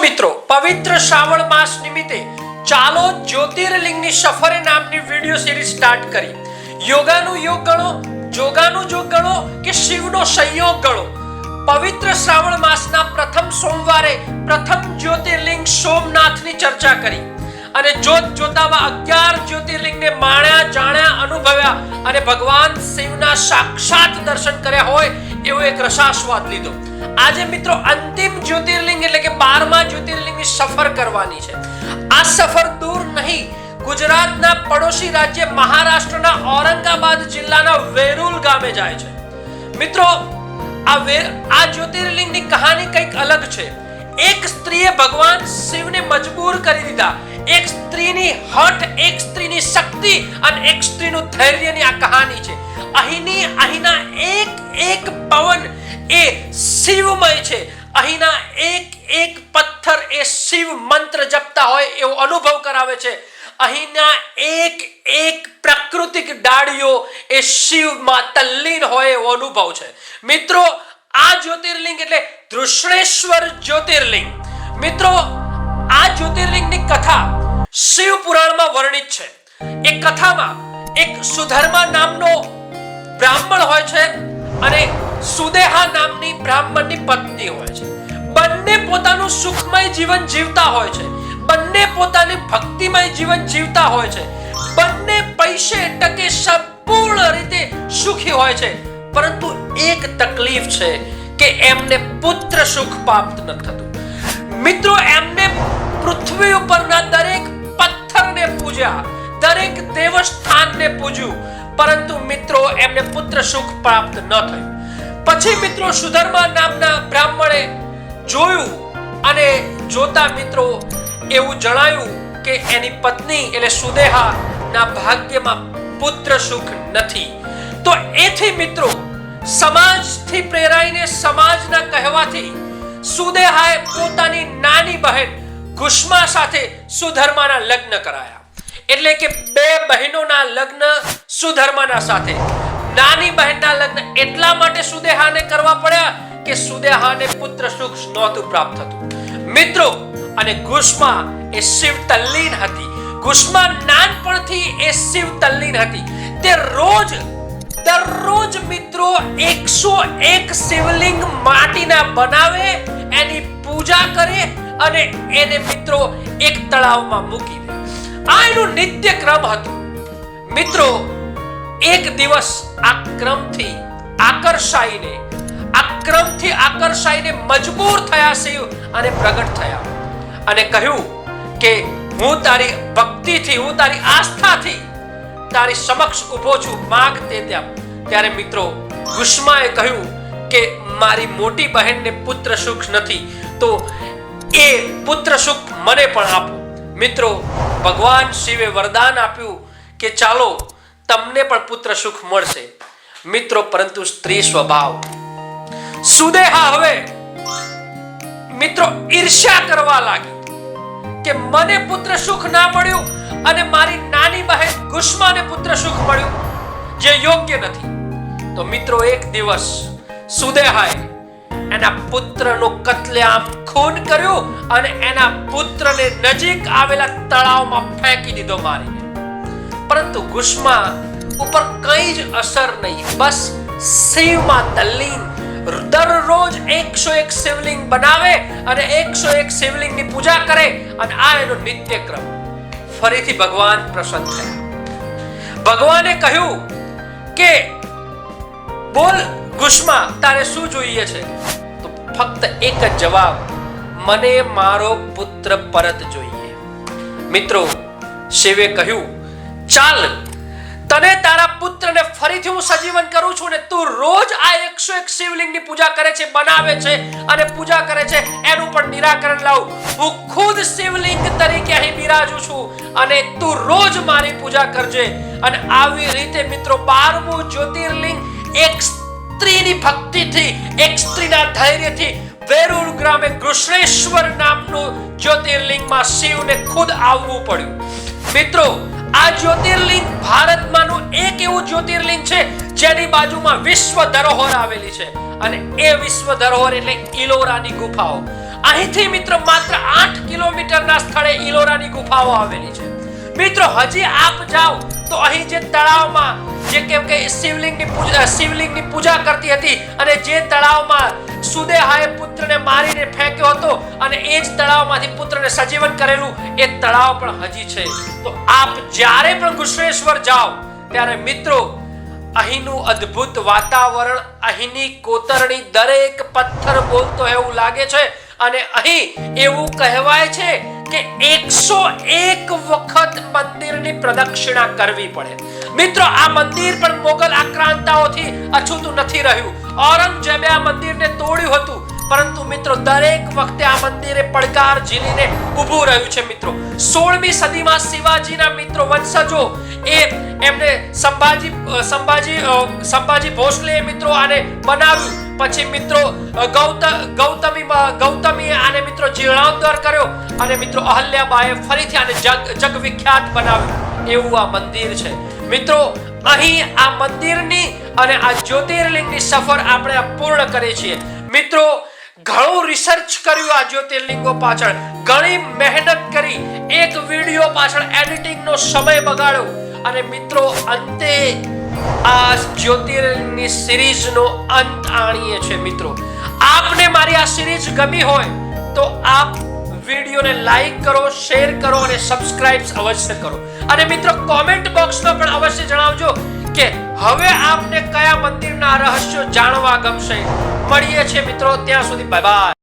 મિત્રો, પવિત્ર શ્રાવણ માસ નિમિત્તે ચાલો જ્યોતિર્લિંગની સફરે નામની વિડિયો સિરીઝ સ્ટાર્ટ કરી. યોગાનું યોગ ગણો, જોગાનું જોગ ગણો કે શિવનો સંયોગ ગણો? પવિત્ર શ્રાવણ માસના પ્રથમ સોમવારે પ્રથમ જ્યોતિર્લિંગ સોમનાથની ચર્ચા કરી. અને જોત જોતામાં અગિયાર જ્યોતિર્લિંગને માણ્યા, જાણ્યા, અનુભવ્યા અને ભગવાન શિવના સાક્ષાત દર્શન કર્યા હોય એવો એક રસાસ્વાદ લીધો. આજે મિત્રો અંતિમ જ્યોતિર્લિંગ એટલે કે બારમા જ્યોતિર્લિંગની સફર કરવાની છે. આ સફર દૂર નહીં, ગુજરાતના પડોશી રાજ્ય મહારાષ્ટ્રના ઔરંગાબાદ જિલ્લાના વેરુલ ગામે જાય છે. મિત્રો, આ વેર આ જ્યોતિર્લિંગની કહાની કંઈક અલગ છે. એક સ્ત્રીએ ભગવાન શિવને મજબૂર કરી દીધા. એક સ્ત્રીની હઠ, એક સ્ત્રીની શક્તિ અને એક સ્ત્રીનું ધૈર્યની આ કહાની છે. અહીંની, અહીંના એક એક પવન એ શિવમય છે. અહીંના એક એક પથ્થર એ શિવ મંત્ર જપતા હોય એવો અનુભવ કરાવે છે. અહીંના એક એક પ્રાકૃતિક ડાળીઓ એ શિવમાં તલ્લીન હોય એવો અનુભવ છે. મિત્રો, આ જ્યોતિર્લિંગ એટલે ધૃષ્ણેશ્વર જ્યોતિર્લિંગ. મિત્રો જ્યોતિર્લિંગની કથા શિવ પુરાણમાં વર્ણિત છે. એ કથામાં એક સુધર્મા નામનો બ્રાહ્મણ હોય છે અને સુદેહા નામની બ્રાહ્મણની પત્ની હોય છે. બંને પોતાનું સુખમય જીવન જીવતા હોય છે. બંને પોતાની ભક્તિમય જીવન જીવતા હોય છે. બંને પૈસે ટકે સંપૂર્ણ રીતે સુખી હોય છે. પરંતુ એક તકલીફ છે કે એમને પુત્ર સુખ પ્રાપ્ત ન થતું. મિત્રો, એમને પૃથ્વી ઉપરના દરેક પથ્થરને પૂજ્યા, દરેક દેવસ્થાનને પૂજ્યું. પરંતુ મિત્રો, એમને પુત્ર સુખ પ્રાપ્ત ન થયું. પછી મિત્રો, સુધર્મા નામના બ્રાહ્મણે જોયું અને જોતા મિત્રો એવું જણાયું કે એની પત્ની એટલે સુદેહા ના ભાગ્યમાં પુત્ર સુખ નથી. તો એથી મિત્રો, સમાજથી પ્રેરાઈને સમાજના કહેવાથી સુદેહાએ પોતાની નાની બહેન ગુષ્મા સાથે સુધર્માના લગ્ન કરાયા. એટલે કે બે બહેનોના લગ્ન સુધર્માના સાથે. નાની બહેનના લગ્ન એટલા માટે સુદેહાને કરવા પડ્યા કે સુદેહાને પુત્ર સુખ નહોતું પ્રાપ્ત થતું. મિત્રો, અને કુષ્મા એ શિવ તલ્લીન હતી. કુષ્મા નાનપણથી એ શિવ તલ્લીન હતી. તે રોજ, દરરોજ મિત્રો એકસો એક શિવલિંગ માટીના બનાવે, એની અને એને મિત્રો એક તળાવમાં મૂકી દે. આ એનું નિત્ય ક્રમ હતું. મિત્રો, એક દિવસ આ ક્રમથી આકર્ષાઈને, આ ક્રમથી આકર્ષાઈને મજબૂર થયા શિવ અને પ્રગટ થયા. અને કહ્યું કે, હું તારી ભક્તિથી, હું તારી આસ્થાથી તારી સમક્ષ ઊભો છું, માગ તે ત્યાં. ત્યારે મિત્રો ગુસ્માએ કહ્યું કે, મારી મોટી બહેનને પુત્ર સુખ નથી, તો એ પુત્ર સુખ મને પણ આપો. મિત્રો, ભગવાન શિવે વરદાન આપ્યું કે ચાલો, તમને પણ પુત્ર સુખ મળશે. મિત્રો, પરંતુ સ્ત્રી સ્વભાવ. સુદેહા હવે, મિત્રો, ઈર્ષ્યા કરવા લાગી કે મને પુત્ર સુખ ના મળ્યું અને મારી નાની બહેન ગુસ્માને પુત્ર સુખ મળ્યું જે યોગ્ય નથી. તો મિત્રો, એક દિવસ સુદેહાએ એના પુત્રનો કત્લેઆમ ખૂન કર્યો અને એના પુત્રને નજીક આવેલા તળાવમાં ફેંકી દીધો મારીને પરંતુ ગુસ્મા ઉપર કઈ જ અસર નહીં. બસ શિવમાં તલ્લીન દરરોજ એકસો એક શિવલિંગ બનાવે અને એકસો એક શિવલિંગની પૂજા કરે અને આ એનો નિત્યક્રમ. ફરીથી ભગવાન પ્રસન્ન થયા. ભગવાને કહ્યું કે, બોલ ગુસ્મા તારે શું જોઈએ છે? ફક્ત એક જવાબ, મને મારો પુત્ર પરત જોઈએ. મિત્રો શિવે કહ્યું, ચાલ, તને તારા પુત્રને ફરીથી હું સજીવન કરું છું ને તું રોજ આ એકસો એક શિવલિંગની પૂજા કરે છે, બનાવે છે અને પૂજા કરે છે. એનું પણ નિરાકરણ લાવ. હું ખુદ શિવલિંગ તરીકે અહીં બિરાજું છું અને તું રોજ મારી પૂજા કરજે. અને આવી રીતે, મિત્રો, બારમું જ્યોતિર્લિંગ એક સ્ત્રીની ભક્તિથી એક સ્ત્રીના ધૈર્યથી વેરુળ ગ્રામે કૃષ્ણેશ્વર નામનું જ્યોતિર્લિંગમાં શિવને ખુદ આવવું પડ્યું. મિત્રો, આ જ્યોતિર્લિંગ ભારતમાંનું એક એવું જ્યોતિર્લિંગ છે, જેની બાજુમાં વિશ્વ ધરોહર આવેલી છે. અને એ વિશ્વ ધરોહર એટલે ઇલોરાની ગુફાઓ. અહીંથી મિત્રો માત્ર કિલોમીટરના સ્થળે ઈલોરાની ગુફાઓ આવેલી છે. મિત્રો, હજી આપ જાઓ તો અહીં જે તળાવમાં જે કેમ કે શિવલિંગની પૂજા શિવલિંગની પૂજા કરતી હતી અને જે તળાવમાં સુદેહાએ પુત્રને મારીને ફેંક્યો હતો અને એ જ તળાવમાંથી પુત્રને સજીવન કરેલું, એ તળાવ પણ હજી છે. તો આપ જ્યારે પણ ગુશ્રેશ્વર જાઓ, ત્યારે મિત્રો, અહીંનું અદ્ભુત વાતાવરણ, અહીંની કોતરણી દરેક પથ્થર બોલતો એવું લાગે છે અને અહીં એવું કહેવાય છે કે એકસો એક વખત મંદિરની પ્રદક્ષિણા કરવી પડે. મિત્રો, આ મંદિર પણ મોગલ આક્રાંતાઓથી અછૂતું નથી રહ્યું. ઔરંગઝેબે આ મંદિરને તોડ્યું હતું. પરંતુ મિત્રો, દરેક વખતે આ મંદિરે પડકાર ઝીલીને ઊભું રહ્યું છે મિત્રો. સોળમી સદીમાં શિવાજીના મિત્રો વંશજો એ એમને સંભાજી સંભાજી સંભાજી ભોસલે મિત્રો આને બનાવ્યું પછી મિત્રો ગૌતમી ગૌતમીએ આને મિત્રો જીર્ણોદ્ધાર કર્યો અને મિત્રો અહલ્યાબાએ ફરીથી આને જગ જગ વિખ્યાત બનાવ્યું. એવું આ મંદિર છે. મિત્રો, અહીં આ મંદિરની અને આ જ્યોતિર્લિંગની સફર આપણે પૂર્ણ કરીએ છીએ. મિત્રો ઘણું રિસર્ચ કર્યું આ જ્યોતિર્લિંગો પાછળ. ઘણી મહેનત કરી. એક વીડિયો પાછળ એડિટિંગનો સમય બગાડ્યો. અને મિત્રો, અંતે આ જ્યોતિર્લિંગની સિરીઝનો અંત આણીએ છે મિત્રો. આપને મારી આ સિરીઝ ગમી હોય, તો આપ વિડીયોને લાઈક કરો શેર કરો અને સબસ્ક્રાઇબ અવશ્ય કરો. અને મિત્રો કોમેન્ટ બોક્સમાં પણ અવશ્ય જણાવજો કે હવે આપને કયા મંદિરના રહસ્યો જાણવા ગમશે? મળીએ છીએ મિત્રો, ત્યાં સુધી બાય બાય